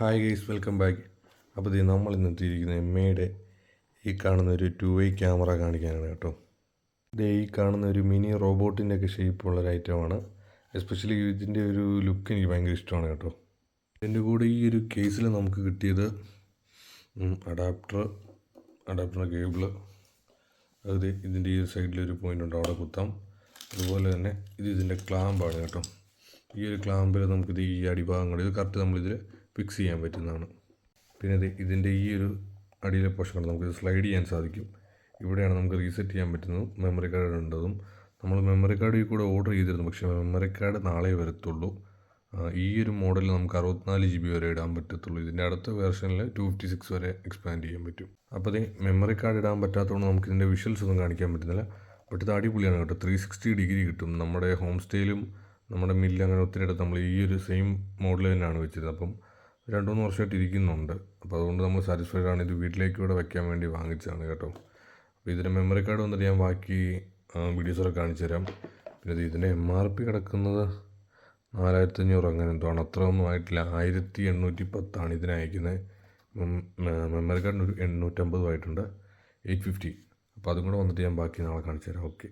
Hi guys welcome back അപ്പോൾ ഇത് നമ്മൾ ഇന്ന് എത്തിയിരിക്കുന്ന എം എയുടെ ഈ കാണുന്ന ഒരു ടു വേ ക്യാമറ കാണിക്കാനാണ് കേട്ടോ. ഇത് ഈ കാണുന്ന ഒരു മിനി റോബോട്ടിന്റെ ഒക്കെ ഷേപ്പുള്ള ഒരു ഐറ്റമാണ് എസ്പെഷ്യലി ഇതിന്റെ ഒരു ലുക്ക് എനിക്ക് ഭയങ്കര ഇഷ്ടമാണ് കേട്ടോ. ഇതിന്റെ കൂടെ ഈ ഒരു കേസിൽ നമുക്ക് കിട്ടിയത് അഡാപ്റ്റർ അഡാപ്റ്ററിന്റെ കേബിൾ അത് ഇതിന്റെ ഈ സൈഡിലൊരു പോയിന്റ് ഉണ്ട് അവിടെ കുത്താം. അതുപോലെ തന്നെ ഇത് ഇതിന്റെ ക്ലാമ്പാണ് കേട്ടോ. ഈ ഒരു ക്ലാമ്പിൽ നമുക്കിത് ഈ അടിഭാഗങ്ങൾ ഇത് കറക്റ്റ് നമ്മളിതിൽ ഫിക്സ് ചെയ്യാൻ പറ്റുന്നതാണ്. പിന്നെ ഇത് ഇതിന്റെ ഈ ഒരു അടിയിലെ പോർഷൻ കൊണ്ട്? നമുക്കിത് സ്ലൈഡ് ചെയ്യാൻ സാധിക്കും. ഇവിടെയാണ് നമുക്ക് റീസെറ്റ് ചെയ്യാൻ പറ്റുന്നത് മെമ്മറി കാർഡ് ഉണ്ടതും നമ്മൾ മെമ്മറി കാർഡ് ഈ കൂടെ ഓർഡർ ചെയ്തിരുന്നു. പക്ഷേ മെമ്മറി കാർഡ് നാളെ വരത്തുള്ളൂ. ഈ ഒരു മോഡലിൽ നമുക്ക് അറുപത്തിനാല് ജി ബി വരെ ഇടാൻ പറ്റത്തുള്ളൂ. ഇതിന്റെ അടുത്ത വേർഷനിൽ ടു ഫിഫ്റ്റി സിക്സ് വരെ എക്സ്പാൻഡ് ചെയ്യാൻ പറ്റും. അപ്പോൾ ഇത് മെമ്മറി കാർഡ് ഇടാൻ പറ്റാത്തതുകൊണ്ട് നമുക്ക് ഇതിന്റെ വിഷ്വൽസ് ഒന്നും കാണിക്കാൻ പറ്റുന്നില്ല. ബട്ട് ഇത് അടിപൊളിയാണ് കേട്ടോ. ത്രീ സിക്സ്റ്റി ഡിഗ്രി കിട്ടും. നമ്മുടെ ഹോം സ്റ്റേയിലും നമ്മുടെ മില്ല് അങ്ങനെ ഒത്തിരി ഇടത്ത് നമ്മൾ ഈ ഒരു സെയിം മോഡൽ തന്നെയാണ് വെച്ചിരുന്നത്. അപ്പം രണ്ട് മൂന്ന് വർഷമായിട്ട് ഇരിക്കുന്നുണ്ട് അപ്പോൾ അതുകൊണ്ട് നമ്മൾ സാറ്റിസ്ഫൈഡ് ആണ്. ഇത് വീട്ടിലേക്ക് ഇവിടെ വയ്ക്കാൻ വേണ്ടി വാങ്ങിച്ചതാണ് കേട്ടോ. അപ്പോൾ ഇതിന്റെ മെമ്മറി കാർഡ് വന്നിട്ട് ഞാൻ ബാക്കി വീഡിയോസൊക്കെ കാണിച്ചു തരാം. പിന്നെ ഇത് ഇതിന്റെ എം ആർ പി കിടക്കുന്നത് നാലായിരത്തി അഞ്ഞൂറ് അങ്ങനെ എന്തോ ആണ്. അത്ര ഒന്നും ആയിട്ടില്ല. ആയിരത്തി എണ്ണൂറ്റി പത്താണ് ഇതിന് അയക്കുന്നത് മെമ്മറി കാർഡിന് ഒരു എണ്ണൂറ്റമ്പതുമായിട്ടുണ്ട് എയ്റ്റ് ഫിഫ്റ്റി. അപ്പോൾ അതും കൂടെ വന്നിട്ട് ഞാൻ ബാക്കി നാളെ കാണിച്ചു തരാം. ഓക്കെ